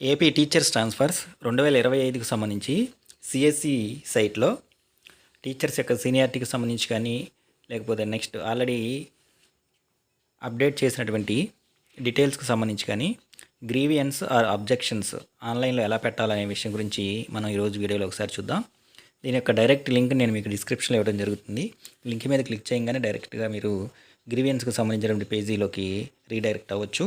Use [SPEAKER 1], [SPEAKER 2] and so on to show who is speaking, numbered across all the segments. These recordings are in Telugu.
[SPEAKER 1] ఏపీ టీచర్స్ ట్రాన్స్ఫర్స్ రెండు వేల ఇరవై ఐదుకు సంబంధించి సిఎస్సి సైట్లో టీచర్స్ యొక్క సీనియారిటీకి సంబంధించి కానీ లేకపోతే నెక్స్ట్ ఆల్రెడీ అప్డేట్ చేసినటువంటి డీటెయిల్స్కి సంబంధించి కానీ గ్రీవియన్స్ ఆర్ అబ్జెక్షన్స్ ఆన్లైన్లో ఎలా పెట్టాలనే విషయం గురించి మనం ఈరోజు వీడియోలో ఒకసారి చూద్దాం. దీని యొక్క డైరెక్ట్ లింక్ నేను మీకు డిస్క్రిప్షన్లో ఇవ్వడం జరుగుతుంది. లింక్ మీద క్లిక్ చేయగానే డైరెక్ట్గా మీరు గ్రీవియన్స్కి సంబంధించినటువంటి పేజీలోకి రీడైరెక్ట్ అవ్వచ్చు.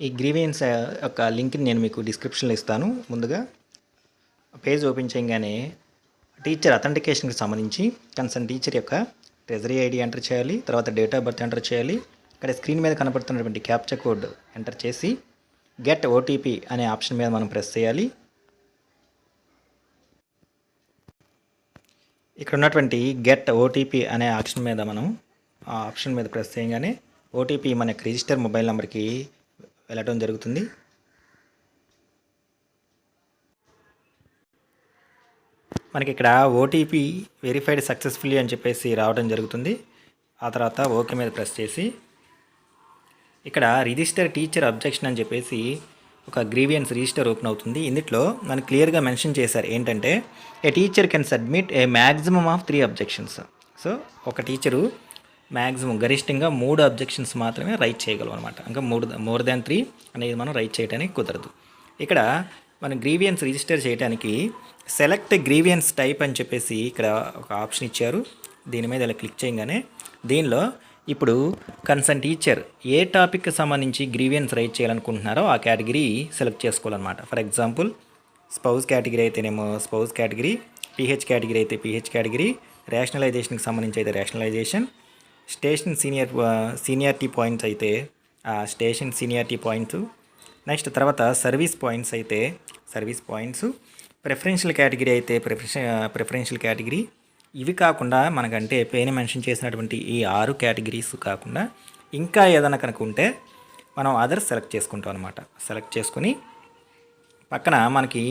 [SPEAKER 1] ఈ గ్రీవియన్స్ యొక్క లింక్ని నేను మీకు డిస్క్రిప్షన్లో ఇస్తాను ముందుగా. పేజ్ ఓపెన్ చేయగానే టీచర్ అథెంటికేషన్కి సంబంధించి కన్సర్న్ టీచర్ యొక్క ట్రెజరీ ఐడి ఎంటర్ చేయాలి తర్వాత డేట్ ఆఫ్ బర్త్ ఎంటర్ చేయాలి ఇక్కడ స్క్రీన్ మీద కనపడుతున్నటువంటి క్యాప్చర్ కోడ్ ఎంటర్ చేసి గెట్ ఓటీపీ అనే ఆప్షన్ మీద మనం ప్రెస్ చేయాలి. ఇక్కడ ఉన్నటువంటి గెట్ ఓటీపీ అనే ఆప్షన్ మీద మనం ఆ ఆప్షన్ మీద ప్రెస్ చేయగానే ఓటీపీ మన యొక్క రిజిస్టర్ మొబైల్ నెంబర్కి వెళ్ళటం జరుగుతుంది. మనకి ఇక్కడ ఓటీపీ వెరిఫైడ్ సక్సెస్ఫుల్లీ అని చెప్పేసి రావడం జరుగుతుంది. ఆ తర్వాత ఓకే మీద ప్రెస్ చేసి ఇక్కడ రిజిస్టర్ టీచర్ అబ్జెక్షన్ అని చెప్పేసి ఒక గ్రీవియన్స్ రిజిస్టర్ ఓపెన్ అవుతుంది. ఇందులో మనం క్లియర్గా మెన్షన్ చేశారు. ఏంటంటే a teacher can submit a maximum of three objections. So ఒక టీచరు మ్యాక్సిమం గరిష్టంగా మూడు అబ్జెక్షన్స్ మాత్రమే రైట్ చేయగలం అనమాట ఇంకా మూడు మోర్ దాన్ త్రీ అనేది మనం రైట్ చేయడానికి కుదరదు. ఇక్కడ మనం గ్రీవియన్స్ రిజిస్టర్ చేయడానికి సెలెక్ట్ గ్రీవియన్స్ టైప్ అని చెప్పేసి ఇక్కడ ఒక ఆప్షన్ ఇచ్చారు. దీని మీద ఇలా క్లిక్ చేయగానే దీనిలో ఇప్పుడు కన్సర్న్ టీచర్ ఏ టాపిక్కి సంబంధించి గ్రీవియన్స్ రైట్ చేయాలనుకుంటున్నారో ఆ కేటగిరీ సెలెక్ట్ చేసుకోవాలన్నమాట. ఫర్ ఎగ్జాంపుల్ స్పౌజ్ కేటగిరీ అయితేనేమో స్పౌజ్ కేటగిరీ పిహెచ్ కేటగిరీ అయితే పిహెచ్ కేటగిరీ రేషనలైజేషన్కి సంబంధించి అయితే rationalisation station senior seniority points అయితే స్టేషన్ సీనియారిటీ పాయింట్స్. నెక్స్ట్ తర్వాత సర్వీస్ పాయింట్స్ అయితే సర్వీస్ పాయింట్స్. ప్రిఫరెన్షియల్ కేటగిరీ అయితే ప్రిఫరెన్స్ ప్రిఫరెన్షియల్ కేటగిరీ. ఇవి కాకుండా మనకంటే పైన మెన్షన్ చేసినటువంటి ఈ ఆరు కేటగిరీస్ కాకుండా ఇంకా ఏదైనా కనుక ఉంటే మనం అదర్ సెలెక్ట్ చేసుకుంటాం అనమాట సెలెక్ట్ చేసుకుని పక్కన మనకి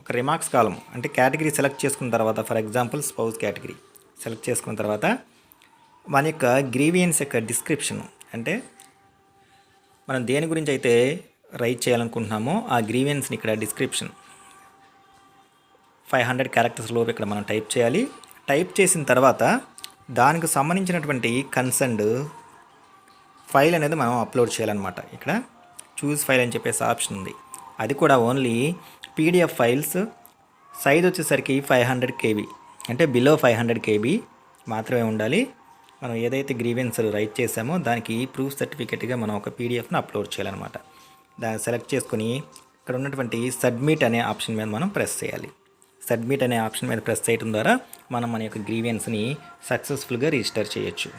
[SPEAKER 1] ఒక రిమార్క్స్ కాలం అంటే కేటగిరీ సెలెక్ట్ చేసుకున్న తర్వాత for example spouse category. Select చేసుకున్న తర్వాత మన యొక్క గ్రీవియన్స్ యొక్క డిస్క్రిప్షన్ అంటే మనం దేని గురించి అయితే రైట్ చేయాలనుకుంటున్నామో ఆ గ్రీవియన్స్ని ఇక్కడ డిస్క్రిప్షన్ ఫైవ్ హండ్రెడ్ క్యారెక్టర్స్ లోపు ఇక్కడ మనం టైప్ చేయాలి. టైప్ చేసిన తర్వాత దానికి సంబంధించినటువంటి కన్సర్న్డ్ ఫైల్ అనేది మనం అప్లోడ్ చేయాలన్నమాట. ఇక్కడ చూస్ ఫైల్ అని చెప్పేసి ఆప్షన్ ఉంది. అది కూడా ఓన్లీ పీడిఎఫ్ ఫైల్స్ సైజ్ వచ్చేసరికి ఫైవ్ హండ్రెడ్ కేబీ అంటే బిలో ఫైవ్ హండ్రెడ్ కేబీ మాత్రమే ఉండాలి. మనం ఏదైతే గ్రీవెన్స్ రైట్ చేసామో దానికి ప్రూఫ్ సర్టిఫికేట్గా మనం ఒక పీడిఎఫ్ను అప్లోడ్ చేయాలన్నమాట. దాన్ని సెలెక్ట్ చేసుకుని ఇక్కడ ఉన్నటువంటి సబ్మిట్ అనే ఆప్షన్ మీద మనం ప్రెస్ చేయాలి. సబ్మిట్ అనే ఆప్షన్ మీద ప్రెస్ చేయడం ద్వారా మనం మన యొక్క గ్రీవెన్స్ని సక్సెస్ఫుల్గా రిజిస్టర్ చేయొచ్చు.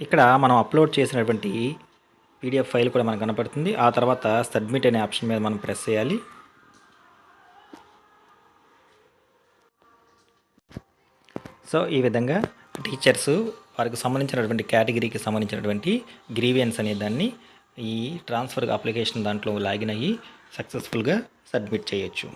[SPEAKER 1] ఇక్కడ మనం అప్లోడ్ చేసినటువంటి పీడిఎఫ్ ఫైల్ కూడా మనకు కనపడుతుంది. ఆ తర్వాత సబ్మిట్ అనే ఆప్షన్ మీద మనం ప్రెస్ చేయాలి. సో ఈ విధంగా టీచర్స్ వారికి సంబంధించినటువంటి కేటగిరీకి సంబంధించినటువంటి గ్రీవియన్స్ అనే దాన్ని ఈ ట్రాన్స్ఫర్ అప్లికేషన్ దాంట్లో లాగిన్ అయ్యి సక్సెస్ఫుల్గా సబ్మిట్ చేయొచ్చు.